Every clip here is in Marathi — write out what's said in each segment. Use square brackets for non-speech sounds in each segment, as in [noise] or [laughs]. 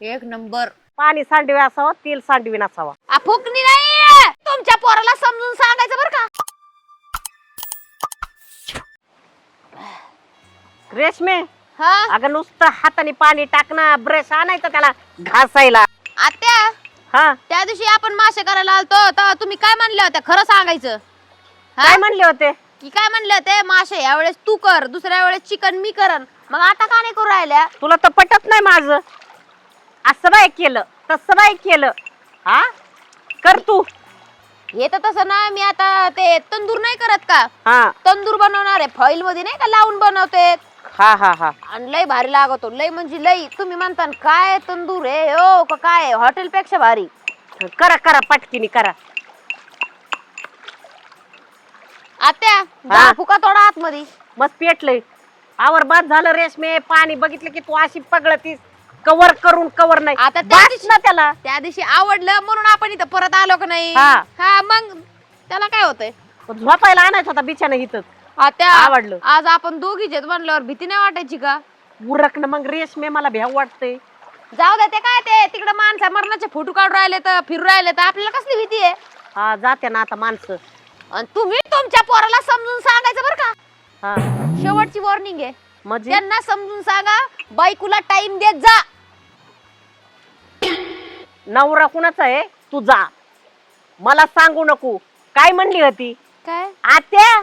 एक नंबर. पाणी सांडवी असावं तेल सांडवी नसावा. आ, फुकणी नाही तुमच्या पोराला समजून सांगायचं बरं का? रेशमे हा? अगं नुसतं हाताने पाणी टाकणं ब्रश आणायचं त्याला घासायला. आत्या हा? त्या दिवशी आपण मासे करायला आलतो तेव्हा तुम्ही काय म्हणले होते खरं सांगायचं. हा? काय म्हणले होते? की काय म्हणले होते? मासे यावेळेस तू कर दुसऱ्या वेळेस चिकन मी करन मग आता का नाही करू राहिल्या? तुला तर पटत नाही माझ. असं बाय केलं तसं बाय केलं. हा? कर तू. हे तर तसं ना मी आता ते तंदूर नाही करत का? हा. तंदूर बनवणार आहे फॉईल मध्ये नाही का लावून बनवते हा हा हा. आणि लय भारी लागतो लय म्हणजे लय तुम्ही म्हणता ना, काय तंदूर आहे? हो का काय हॉटेल पेक्षा भारी. करा करा पटकीनी करा. आत्या फुका थोडा आतमध्ये. मस्त पेटलंय. आवर बाद झालं रेशमे पाणी बघितलं की तू अशी पगळतीस. कवर करून कवर नाही. आता त्या बास दिवशी- ना त्याला. त्या दिवशी आवडलं म्हणून आपण इथं परत आलो का नाही? हा. हा मग त्याला काय होतंय? झोपायला आणायचं होता बिछाना इथं. आत्या आवडलं. आज आपण दोघीच आहेत म्हणल्यावर भीती नाही वाटायची का? उरकणं मग रेशमे मला भ्याव वाटतंय. जाऊ दे ते काय ते? तिकडे माणसा मरणाचे फोटो काढून राहिले तर फिरू राहिले तर आपल्याला कसली भीती आहे? हा जाते ना आता माणसं. आणि तुम्ही तुमच्या पोराला समजून सांगायचं बरं का? हा. शेवटची वॉर्निंग आहे. म्हणजे? त्यांना समजून सांगा बायकोला टाइम देत जा. नवरा कुणाचा आहे? तुझा मला सांगू नको. काय म्हणली होती? काय? आत्या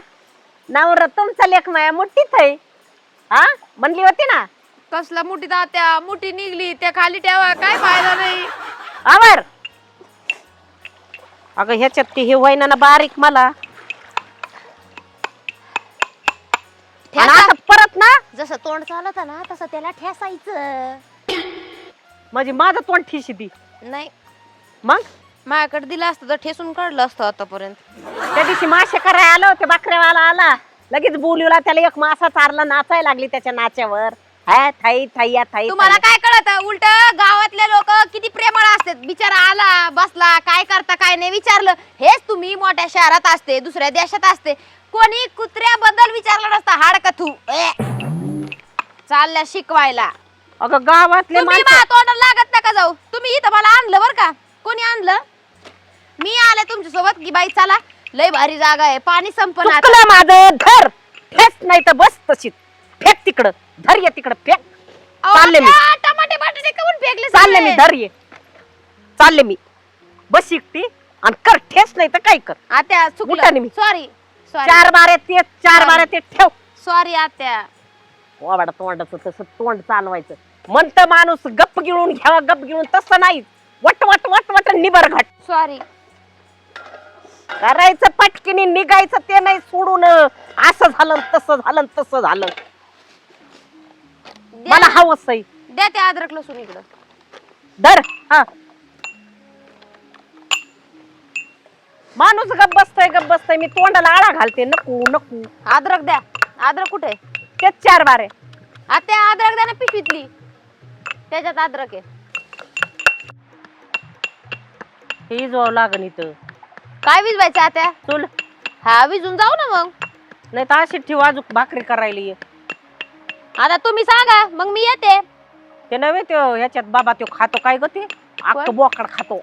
नवरा तुमचा लेख माया मुठीत आहे. हा? म्हणली होती ना? कसला मुठी तात्या मुठी निघली त्या खाली ठेवा काय फायदा नाही. आवर. अगं ह्याच्यात ते हे होईना ना बारीक मला. आणि ठेसा. आता परत ना? जसं तोंड चालत ना तसं त्याला ठेसायचं. म्हणजे माझं तोंड ठिशी ती नाही. मग? माझ्याकडे दिलं असतं तर ठेसून काढलं असतं आतापर्यंत. त्या दिवशी मासे करायला आलो ते बकऱ्यावाला आला. लगेच बोलवला त्याला एक मासा चारला नाचायला लागली त्याच्या नाच्यावर. हा थाई थाई थाई तुम्हाला काय कळत? उलट गावातले लोक किती प्रेमळ असतात. बिचारा आला बसला काय करता काय नाही विचारलं. हेच तुम्ही मोठ्या शहरात असते दुसऱ्या देशात असते. कोणी कुत्र्याबद्दल विचारलं नसतं. हाड का तू ए. चालल्या शिकवायला. अगं गावातले तुम्ही माणसं मा तोंडाला लागत नका जाऊ. तुम्ही इथं मला आणलं बर का? कोणी आणलं? मी आले तुमच्यासोबत की बाई चला. लय भारी जागा आहे. पाणी आता. चुकलं माझं धर फेक नाही तर बस तशीच फेक तिकडं. धर ये तिकडं फेक. अहो, चालले मी. टमाटे बटाटे काऊन फेकले चालले मी सगळे? धर ये. चालले मी. बस एकटी आणि कर. ठेस नाही तर काय कर. आत्या उठाने चुकलं मी. सॉरी सॉरी चार बारे ते चार. बारे ते ठेव. सॉरी आत्या. वाडा तोंडाचं तसं तोंड चालवायचं. म्हणत माणूस गप्प गिळून घ्यावा गप्प गिळून तसं नाही. वट वट वट वट निबर घट सॉरी करायचं पटकीने निघायचं ते नाही सोडून. असं झालं तसं झालं तसं झालं. मला हवंच आहे द्या ते अद्रक लसूण इकडं. धर हा. माणूस गप बसतय गप बसतय. मी तोंडाला आळा घालते. नको नको. अद्रक द्या. अद्रक कुठे? तेच चार बारे. आत्या अद्रक द्या ना पिशवीतली त्याच्यात अद्रक आहे. हे लागन इथं. काय विजवायचं आत्या चल. हा विजून जाऊ ना मग. नाही तर अशी ठेव अजून भाकरी करायला ये. आता तुम्ही सांगा मग मी येते. ते नव्हे तो ह्याच्यात बाबा तो खातो काय ग ते? अख्ख? बोकड खातो.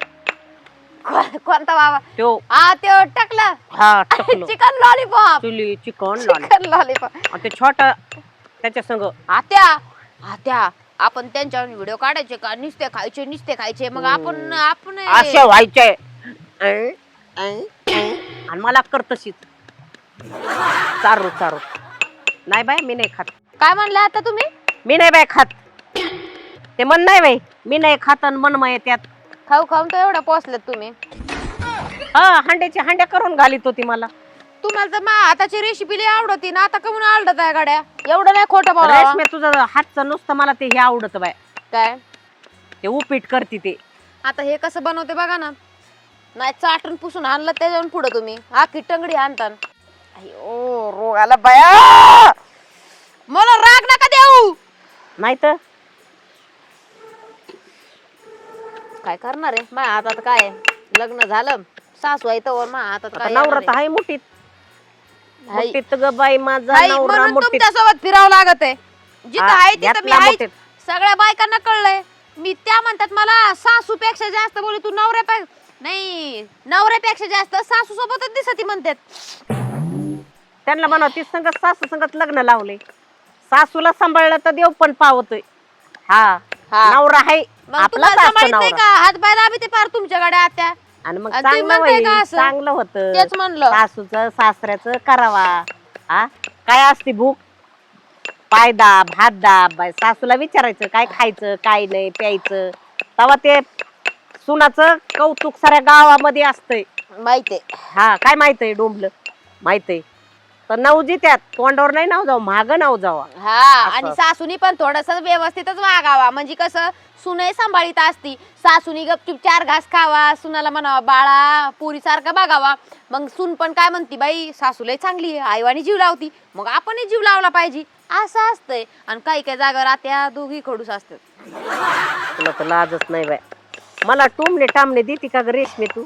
को- कोणता बाबा? तो. हा ते टाकलं. हा टकलो. Chicken lollipop. चुली चिकन लाल चिकन लॉलीपॉप. आणि ते छोटा त्याच्या संग. आत्या आत्या. आपण त्यांच्यावर व्हिडिओ काढायचे का? नुसते खायचे नुसते खायचे. मग आपण आपण असे व्हायचे. अं, अं, अं. आणि मला कर तशीच चारू चारू. नाही बाय मी नाही खात. काय म्हणलं आता तुम्ही? मी नाही बाय खात. ते मन नाही बाई मी नाही खात आणि मन मग त्यात. खाऊ खाऊन तर एवढं पोचलेत तुम्ही. हा हांड्याची हांड्या करून घालीत होती मला. तुम्हाला तर मा हाताची रेसिपी लई आवडती ना आता कमून आवडत आहे गाड्या. एवढं नाही खोटं बोलावं. रेशमे तुझं हातचं नुसतं मला ते हे आवडत बाय. काय? ते उपीट करते ते. आता हे कसं बनवते बघा ना. नाही चाटून पुसून आणलं त्याच्यावर पुढं तुम्ही. आखी टंगडी आणता अयो रोग आला बया! मला राग नका देऊ! नाही तर? काय करणार आहे? माझ्या हातात काय आहे? लग्न झालं सासू आहे तर माझ्या हातात आता काय नवरा येणार तर आहे मुठीत. आहे? हाय. मुठीत ग बाई माझा नवरा म्हणून मुठीत. फिरावं लागत आहे. जिथं हा, आहे तिथं मी आहे. सगळ्या बायकांना कळलंय. मी त्या म्हणतात मला सासूपेक्षा जास्त बोलू तू नवऱ्यापेक्षा नाही नवऱ्यापेक्षा जास्त सासू सोबतच दिसती म्हणतात. त्यांना म्हणा ती संगत सासू संगत लग्न लावले. सासूला सांभाळलं तर देव पण पावतोय. हा हा. नवरा आहे मग आपला तुम्हाला सासू नाही नवरा. का? हात पाय दाबी ते पार तुमच्याकडे आत्या. आणि मग आणि चांगलं म्हणताय होईल का असं? चांगलं होतं. तेच म्हणलं. सासूचं सासऱ्याचं करावा. हा काय असते भूक? पाय दाब हात दाब. बाय सासूला विचारायचं काय खायचं काय नाही प्यायचं. तेव्हा ते सुनाचं कौतुक साऱ्या गावामध्ये असतंय. माहितीये. हा काय माहीत आहे डोंबलं? माहीत आहे तर नाव जित्यात. तोंडावर नाही नाव जाऊ माग नाव जावा. हा आणि सासूनी पण थोडस व्यवस्थितच वागावा. म्हणजे कसं सुनही सांभाळीत असती. सासूनी गपचूप चार घास खावा सुनाला म्हणावा बाळा पुरी सारखं बघावा. मग सून पण काय म्हणती बाई सासूलाही चांगली आहे आईवानी जीव लावती. मग आपणही जीव लावला पाहिजे. असं असतंय. आणि काही काही जागा राहत्या दोघी खडूस असतात. तुला तर लाजच नाही बाय मला टोमणे टामणे देते का ग रेशमी तू?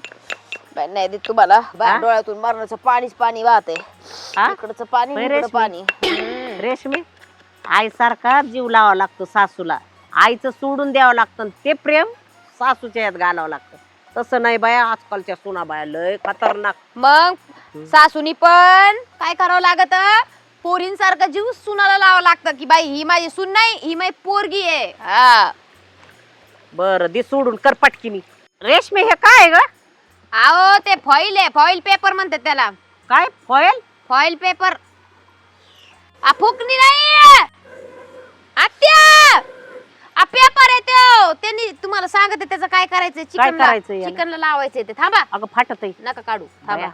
बाई, नाही देत तुम्हाला. बाहेर? डोळ्यातून मरणाचं पाणीच पाणी वाहते हा? इकडचं पाणी बाई, इकडं रेशमी. पाणी. रेशमी. आईसारखा जीव लावा लागतो सासूला. आईचं सोडून द्यावं लागतं आणि ते प्रेम सासूच्या यात घालावं लागतं. तसं नाही बाया आजकालच्या सुना बाया लय खतरनाक. मग सासूनी पण काय करावं लागत? पोरींसारखं जीव सुनाला लावावं लागतं की बाई ही माझी सून नाही ही माझी पोरगी आहे. हा. बर दे सोडून कर पटकिनी रेशमी हे काय आहे ग? अहो ते फॉईल आहे. फॉईल पेपर म्हणतात त्याला. काय? फॉयल फॉईल पेपर आ फुकणी नाही आत्या! आ पेपर आहे तो. त्यांनी तुम्हाला सांगते त्याचं काय करायचंय? चिकन करायचंय याला? चिकनला लावायचंय ते. थांबा. अगं फाटत आहे. नका काढू. थांबा.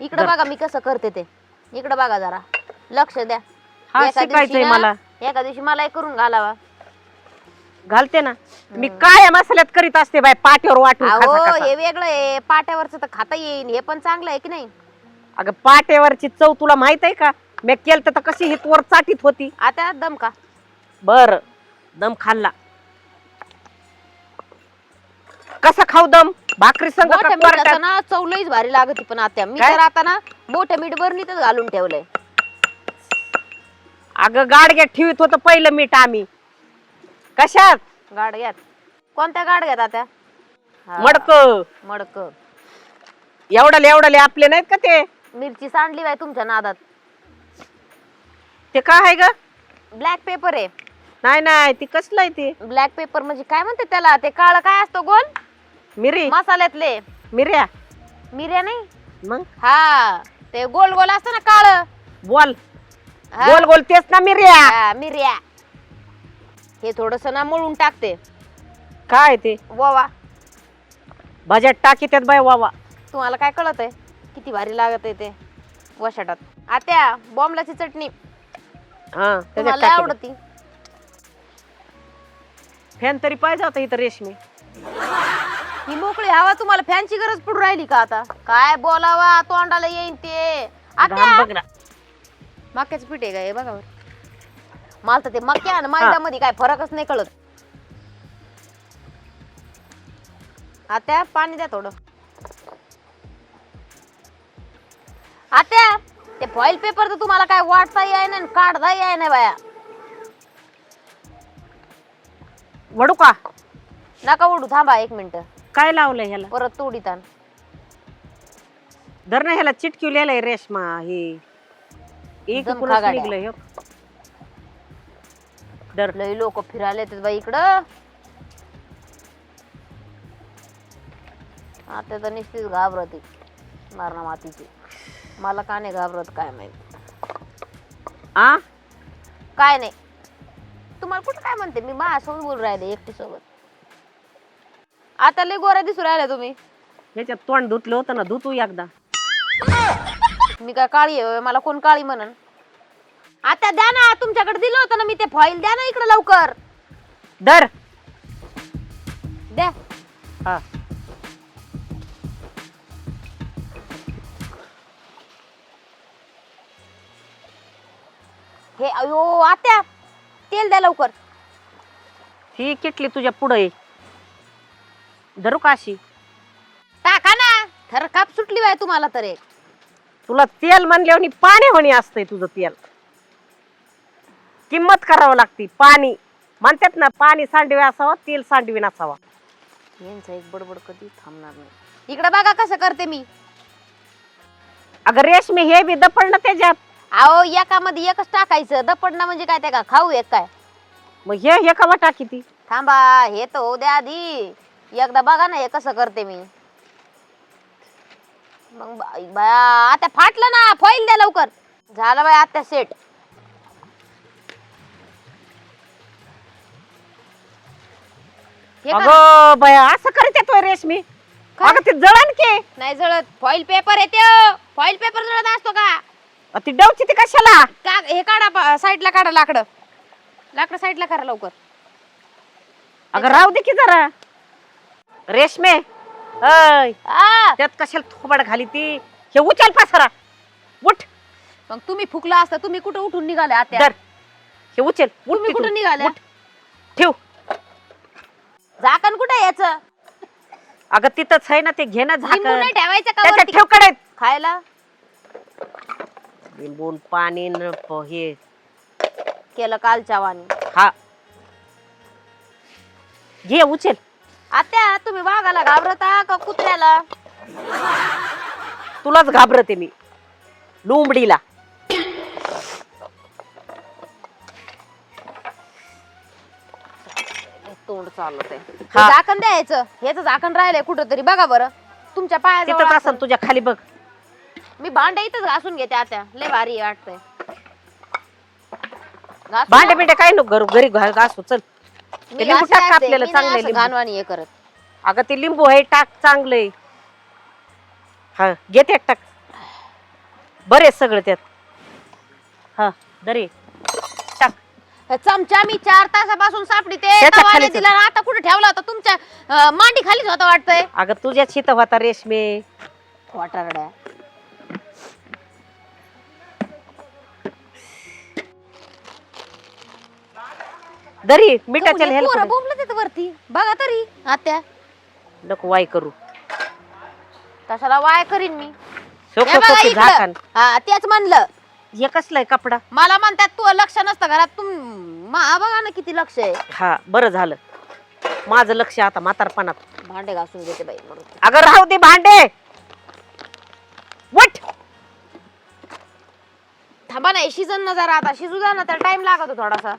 इकडे. बघा मी कसं करते ते. इकडे बघा जरा. लक्ष द्या. हा एका शिकायचंय दिवशी ना- मला. एका दिवशी मला हे करून घालावा. घालते ना. मी काय मसाल्यात करीत असते बाय पाठीवर वाटून अहो खासा खासा. हे वेगळं आहे. पाट्यावरच तर खाता येईन. हे पण चांगलं आहे की नाही? अगं पाट्यावरची चव तुला माहीत आहे का? मी केलं तर कशी हित वर चाटीत होती. आता दम का बर दम खाल्ला. कसा खाऊ दम? भाकरी संग मोठ्या का मिठाचं कोरट्यात? ना चव लईच भारी लागत पण आता. मी काय? तर आता ना मोठ्या मीठ बरणीतच घालून ठेवलंय. अगं गाडग्यात ठेवीत होतं पहिलं मीठ आम्ही. कशात? गाडग्यात कोणत्या गाडग्यात आता? हा, मडक. मडक. एवढाले एवढाले आपले नाहीत का ते? मिरची सांडली बाय तुमच्या नादात. ते काय आहे ग? ब्लॅक पेपर आहे. नाही नाही ती कसलं आहे ते? ब्लॅक पेपर म्हणजे काय म्हणते त्याला? ते काळ काय असतो गोल? मिरी. मसाल्यातले. मिऱ्या. मिऱ्या नाही? मग? हा. ते गोल गोल असतं ना काळ. बोल. गोल गोल तेच ना मिऱ्या. मिऱ्या. हे थोडस ना मळून टाकते. काय ते? ववा. भाज्यात टाकी त्यात बाय वावा. तुम्हाला काय कळत आहे किती भारी लागत आहे ते वशाटात. आत्या बॉम्बलाची चटणी. हा त्याच्यात तुम्हाला टाकी आवडती. फॅन तरी पाहिजे होता इथं रेशमी. ही मोकळी हवा तुम्हाला फॅनची गरज पडून राहिली का आता? काय बोलावा तोंडाला येईन ते. घाम आत्या बघ ना. मक्याचं पीठ आहे का हे बघा बरं. मला तर ते मक्या आणि मैद्यामध्ये काय फरकच नाही कळत. आत्या पाणी द्या थोडं. आत्या ते फॉईल पेपर तर तुम्हाला काय वाटता याय ना काढता याय ना बाया. वडू का? नका ओढू थांबा एक मिनिट. काय लावलंय ह्याला? परत तोडीत आण. धर ना ह्याला चिटक्यू लिहिलंय रेशमा हे. एक कुणाच. निघलंय हो. धर लय लोक फिरायला येतात बाई इकडं. आता तर नुसतीच घाबरती मारणा मातीची. मला का नाही घाबरत काय माहीत. आ? काय नाही. तुम्हाला कुठं काय म्हणते? मी माझ्यासोबत बोलून राहिले एकटी सोबत आता लय गोऱ्या दिसू राहिल्या तुम्ही. ह्याच्यात तोंड धुतलं होतं ना धुतू एकदा. मी काय काळी आहे होय? मला कोण काळी म्हणन? आता द्या ना तुमच्याकडे दिलं होतं ना मी ते फॉईल द्या ना इकडे लवकर. धर द्या. हा. हे अयो आत्या तेल द्या लवकर. ही किटली तुझ्या पुढे धरू का अशी? टाका ना थर काप सुटली बाय तुम्हाला तर. एक तुला तेल म्हणल्यावर पाणी होणी असतंय तुझं तेल. किंमत करावं लागती पाणी. म्हणतात ना पाणी सांडवी असावं तेल सांडवी नसावा. यांचं एक बडबड कधी थांबणार नाही. इकडे बघा कसं करते मी. अगं रेशमी हे बी दपड ना त्याच्यात. अहो एकामध्ये एकच टाकायचं. दपडणं म्हणजे काय ते का? खाऊ एक काय? मग हे हे कवा टाकी ती? थांबा हे तर होऊ द्या आधी. एकदा बघा ना हे कसं करते मी. मग बाई बाया आता फाटलं ना फॉईल द्या लवकर. झालं बाय आता सेट. हे का? अगं बया असं करत येतोय रेशमी. काय? अगं ते जळण के. नाही जळत. फॉईल पेपर येते फॉईल पेपर जळत असतो का? अ, ती डवची ती कशाला? का हे काढा साईडला काढा लाकडं. लाकडं साईडला करा लवकर. अगं राहू दे की जरा. रेशमे अय आ, त्यात कशाला थोबाड घाली ती? हे उचल पासरा. उठ. मग तुम्ही फुकला असता तुम्ही कुठं उठून निघाले आता दर हे उचल. उठ तुम्ही तिथून. कुठून निघाल्या? उठ. ठेव. झाकण कुठे याचं? अगं तिथंच आहे ना ते घे ना लिंबू झाकण नाही ठेवायचं का त्याच्यात वरती? ठेवकडे खायला? लिंबून पाणी न प- हे. केलं कालच्या वाणी हा. घे उचल. आत्या तुम्ही वाघाला घाबरता का कुत्र्याला? तुलाच घाबरते मी. लुंबडीला तोंड चालत आहे. हा. झाकण द्यायचं हेच झाकण राहिलंय कुठं तरी बघा बरं तुमच्या तिथंच असेल. तुझ्या खाली बघ. मी भांडे इथंच घासून घेते आता. लय भारी वाटतंय. घासून भांडे बिंडे काय नको घरू घरी घा- घासू चल. मी ते लिंबू घासते टाक असते, आपल्याला मी नाही चांगलं आहे असं लिंबू. घाणवाणी हे करत. अगं ते लिंबू आहे टाक चांगलंय. हा घे त्यात टाक. बरे सगळं त्यात. हा दरे चमचा मी चार तासापासून त्याच्या नाही खालीच दिला आणि आता कुठे ठेवला होता तुमच्या अं, मांडी खालीच होता वाटतंय? अगं तुझ्या शीत होता रेशमे. वाटारड्या दरी मिठाच्या पोरं ह्याला बोंबलं तिथं वरती. बघा तरी आत्या. नको वाय करू. तशाला वाय करीन मी. सोपं बघा सोपं इकडं. झाकण. हा तेच म्हणलं. हे कसलाय कपडा? मला म्हणतात तू लक्ष नसतं घरात तुम मा बघा ना किती लक्ष आहे. हा बरं झालं. माझं लक्ष आता म्हातारपणात. भांडे घासून घेते बाई अगं राहू दे भांडे. वट थांबा ना शिजन ना जरा आता. शिजू द्या ना तर टाइम लागतो थोडासा.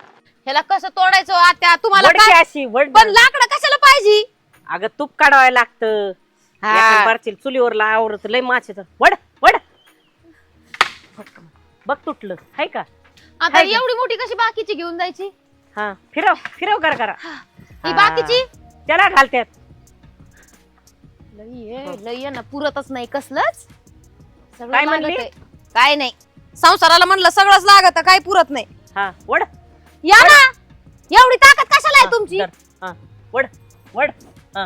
ह्याला कसं तोडायचं तुम्हाला वडकी काय- अशी वड पण लाकडं कशाला पाहिजे? अगं तूप काढवायला लागतं. हा. बारचील चुलीवर आवरत लय माचे वड वड. बघ तुटलं. हाय का? आता हाय का? एवढी मोठी कशी बाकीची घेऊन जायची? हा फिरव फिरव कर करा. ही. बाकीची? त्याला घालत्यात. लई आहे, लई आहे ना पुरतच नाही कसलंच? सगळं काय लागत म्हणली? आहे. काय नाही. संसाराला म्हणलं सगळंच लागत काय पुरत नाही. हा वड या ना! एवढी ताकद कशाला आहे तुमची? धर. हा वड वड हा.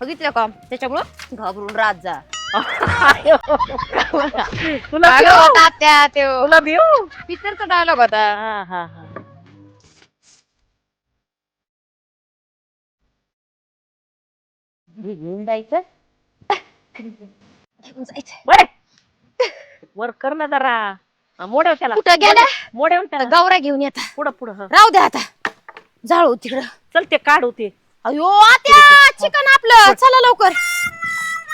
बघितलं का? त्याच्यामुळं घाबरून रात जा. तुला भिऊ? होता त्या. ते तुला भिऊ? पिक्चरचा डायलॉग होता. हा हा हा. घेऊन जायचं? घेऊन जायचं. वड वर कर ना जरा. मोडव त्याला. कुठं गेल्या? मोडव त्याला. घेऊन येता पुढं पुढं हा. राहू द्या आता. जाळू तिकडं. चल ते काढ होते अयो आत्या चिकन आपलं. चला लवकर.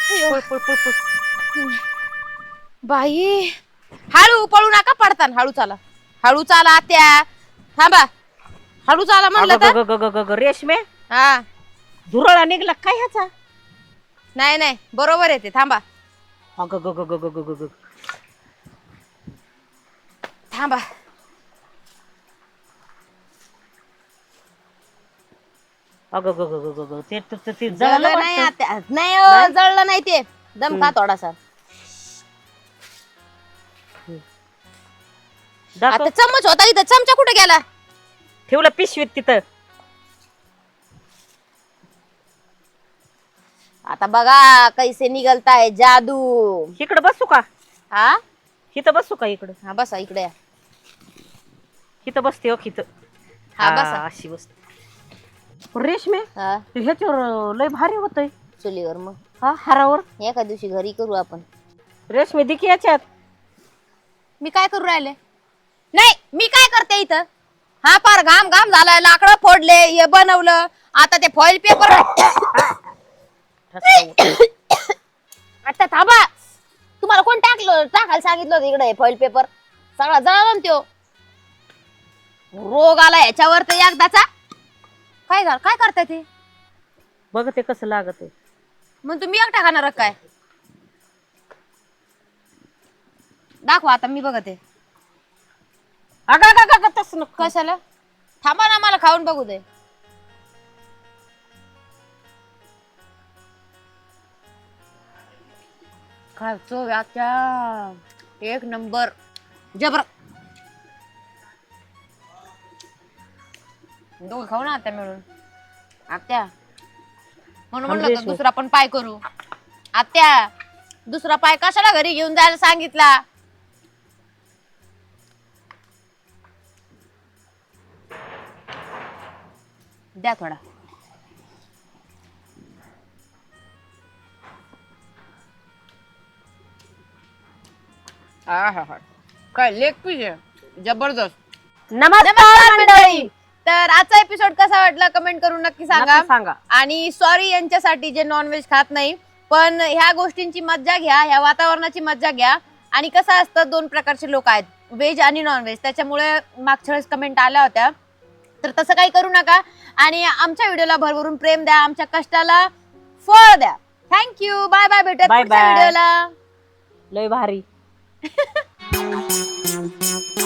पळ, पळ, पळ, पळ. बाई. हळू पळू नका पडतान हळू चाला हळू चाला आत्या थांबा. हळू चाला म्हणलं अगं, तर? ग, ग, ग, ग, ग, रेशमे. हा. धुरळा निघला काय ह्याचा? नाही नाही. बरोबर आहे ते. थांबा. अगं ग, ग, ग, ग, ग, ग, ग. थांबा. अगं ग, ग, ग, ग, ग. ते ते- ते- जळलं जळालं नाही वाटतं. नाही हो, जळलं नाही ते. दम का थोडासा. दाखव. आता चम्मच होता इथं. चमचा कुठे गेला? ठेवलं पिशवीत तिथं. आता बघा कैसे निघलताय जादू. इकडं बसू का? हा? इथं बसू का इकडं? हा बसा इकडे या. इथं बसते हो इथं. हा, बसा. अशी बसते. रेशमे? हा. ते ह्याच्यावर लय भारी होतय. चुलीवर मग. हा हारावर? एका दिवशी घरी करू आपण. रेशमे दिकी याच्यात. मी काय करू राहिले? नाही मी काय करते इथं? हा पार घाम घाम झालाय लाकडं फोडले हे बनवलं. आता ते फॉईल पेपर आता थांबा. तुम्हाला कोण टाकलं? टाकायला सांगितलं होतं इकडे फॉईल पेपर सगळा जळाला ना त्यो. रोग आला याच्यावर तर एकदाचा. काय झालं? काय करताय ते? बघ ते कसं लागत आहे मग तुम्ही एकटा खाणार काय? दाखवा आता मी बघते. अगं अगं अगं तसं नको. कशाला? थांबा ना मला खाऊन बघू दे. खायचो व्याख्या एक नंबर. जबर. दोघ खाऊ ना आता मिळून. आत्या. म्हणून म्हणलं होतं दुसरा पण पाय करू. आत्या दुसरा पाय कशाला घरी घेऊन जायला सांगितला? द्या थोडा. आहाहा. काय लेग पीस आहे? जबरदस्त. नमस्कार मंडळी. तर आजचा एपिसोड कसा वाटला कमेंट करून नक्की सांगा. नक्की सांगा. आणि सॉरी यांच्यासाठी जे नॉनव्हेज खात नाही पण ह्या गोष्टींची मज्जा घ्या ह्या वातावरणाची मज्जा घ्या. आणि कसं असतं दोन प्रकारचे लोक आहेत व्हेज आणि नॉनव्हेज त्याच्यामुळे मागच्या वेळेस कमेंट आल्या होत्या. तर तसं काही करू नका. आणि आमच्या व्हिडिओला भरभरून प्रेम द्या आमच्या कष्टाला फळ द्या. थँक्यू बाय बाय भेटूयात Bye पुढच्या bye. व्हिडिओला लय भारी. [laughs]